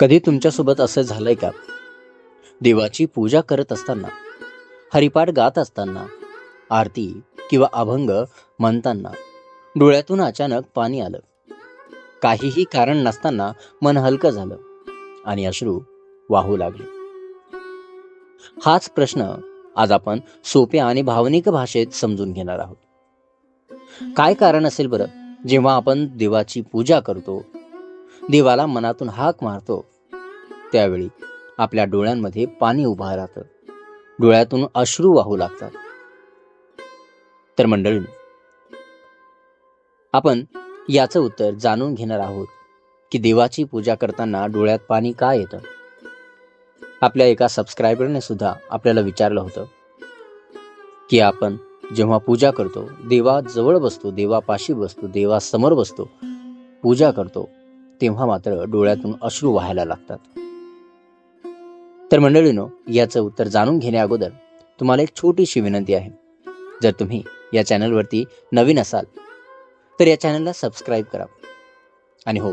कधी तुमच्यासोबत असं झालंय का? देवाची पूजा करत असताना हरिपाठ गात असताना आरती किंवा अभंग म्हणताना डोळ्यातून अचानक पाणी आलं. काहीही कारण नसताना मन हलकं झालं आणि अश्रू वाहू लागले. हाच प्रश्न आज आपण सोप्या आणि भावनिक भाषेत समजून घेणार आहोत. काय कारण असेल बरं जेव्हा आपण देवाची पूजा करतो देवाला मनातून हाक मारतो. त्यावेळी आपल्या डोळ्यांमध्ये पाणी उभा राहतं. डोळ्यातून अश्रू वाहू लागतात. तर मंडळी आपण याचं उत्तर जाणून घेणार आहोत की देवाची पूजा करताना डोळ्यात पाणी का येतं? आपल्या एका सबस्क्रायबरने सुद्धा आपल्याला विचारलं होतं की आपण जेव्हा पूजा करतो देवा जवळ बसतो देवापाशी बसतो देवासमोर बसतो पूजा करतो तेव्हा मात्र डोळ्यातून अश्रू व्हायला लागतात. तर मंडळीनो याचं उत्तर जाणून घेण्या अगोदर तुम्हाला एक छोटीशी विनंती आहे. जर तुम्ही या चॅनलवरती नवीन असाल तर या चॅनलला सबस्क्राईब करा. आणि हो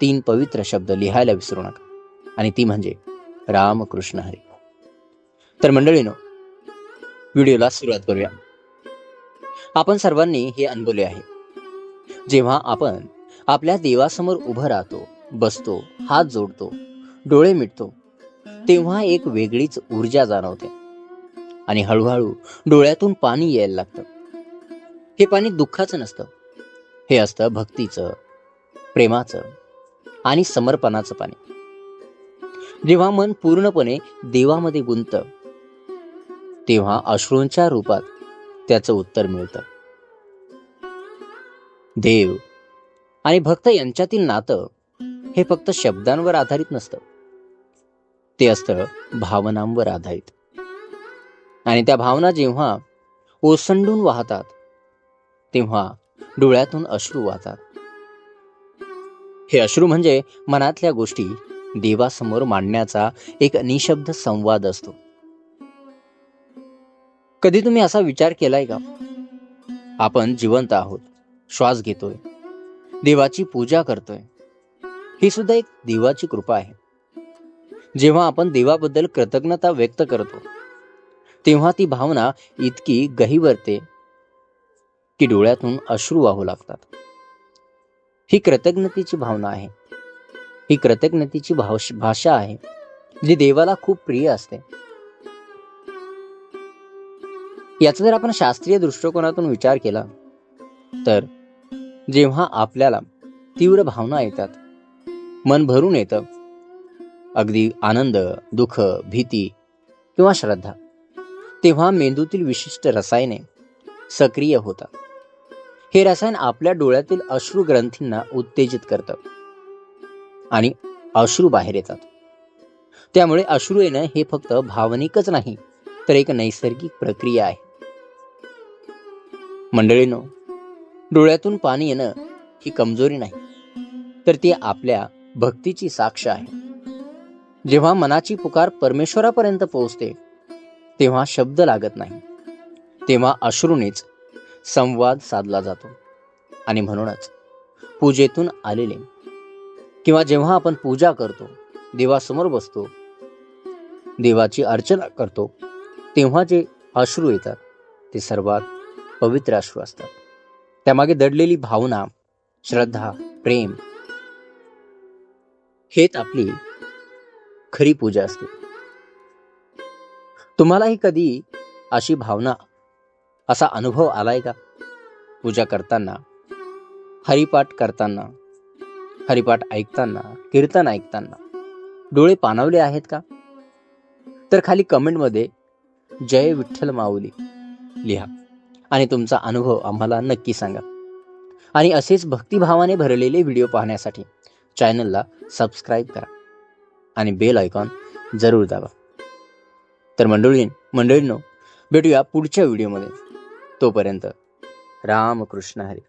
तीन पवित्र शब्द लिहायला विसरू नका. आणि ती म्हणजे रामकृष्ण हरी. तर मंडळीनो व्हिडिओला सुरुवात करूया. आपण सर्वांनी हे अनुभवले आहे. जेव्हा आपण आपल्या देवासमोर उभं राहतो बसतो हात जोडतो डोळे मिटतो तेव्हा एक वेगळीच ऊर्जा जाणवते. आणि हळूहळू डोळ्यातून पाणी यायला लागतं. हे पाणी दुःखाचं नसतं. हे असतं भक्तीचं प्रेमाचं आणि समर्पणाचं पाणी. जेव्हा मन पूर्णपणे देवामध्ये गुंत तेव्हा अश्रूंच्या रूपात त्याचं उत्तर मिळतं. देव आणि भक्त यांच्यातील नातं हे फक्त शब्दांवर आधारित नसतं. ते असतं भावनांवर आधारित. आणि त्या भावना जेव्हा ओसंडून वाहतात तेव्हा डोळ्यातून अश्रू वाहतात. हे अश्रू म्हणजे मनातल्या गोष्टी देवासमोर मांडण्याचा एक निशब्द संवाद असतो. कधी तुम्ही असा विचार केलाय का? आपण जिवंत आहोत श्वास घेतोय देवाची पूजा करतोय. ही सुद्धा एक देवाची कृपा आहे. जेव्हा आपण देवाबद्दल कृतज्ञता व्यक्त करतो तेव्हा ती भावना इतकी गहिवरते की डोळ्यातून अश्रू वाहू लागतात. ही कृतज्ञतेची भावना आहे. ही कृतज्ञतेची भावश- भाषा आहे जी देवाला खूप प्रिय असते. याचा जर आपण शास्त्रीय दृष्टिकोनातून विचार केला तर जेव्हा आपल्याला तीव्र भावना येतात मन भरून येतं अगदी आनंद दुःख भीती किंवा श्रद्धा तेव्हा मेंदूतील विशिष्ट रसायने सक्रिय होतात. हे रसायन आपल्या डोळ्यातील अश्रू ग्रंथींना उत्तेजित करतं आणि अश्रू बाहेर येतात. त्यामुळे अश्रू येणं हे फक्त भावनिकच नाही तर एक नैसर्गिक प्रक्रिया आहे. मंडळीनो डोळ्यातून पाणी येणं ही कमजोरी नाही तर ती आपल्या भक्तीची साक्ष आहे. जेव्हा मनाची पुकार परमेश्वरापर्यंत पोहोचते तेव्हा शब्द लागत नाही तेव्हा अश्रूनेच संवाद साधला जातो. आणि म्हणूनच पूजेतून आलेले किंवा जेव्हा आपण पूजा करतो देवासमोर बसतो देवाची अर्चना करतो तेव्हा जे अश्रू येतात ते सर्वात पवित्र अश्रू असतात. त्यामागे दडलेली भावना श्रद्धा प्रेम हेच आपली खरी पूजा असते. तुम्हालाही कधी अशी भावना असा अनुभव आलाय का? पूजा करताना हरिपाठ करताना हरिपाठ ऐकताना कीर्तन ऐकताना? डोळे पाणावले आहेत का? तर खाली कमेंटमध्ये जय विठ्ठल माऊली लिहा. आणि तुमचा अनुभव आम्हाला नक्की सांगा. आणि असेच भक्तिभावाने भरलेले व्हिडिओ पाहण्यासाठी चॅनलला सबस्क्राईब करा आणि बेल आयकॉन जरूर दाबा. तर मंडळी मंडळींनो भेटूया पुढच्या व्हिडिओमध्ये. तोपर्यंत रामकृष्ण हरी.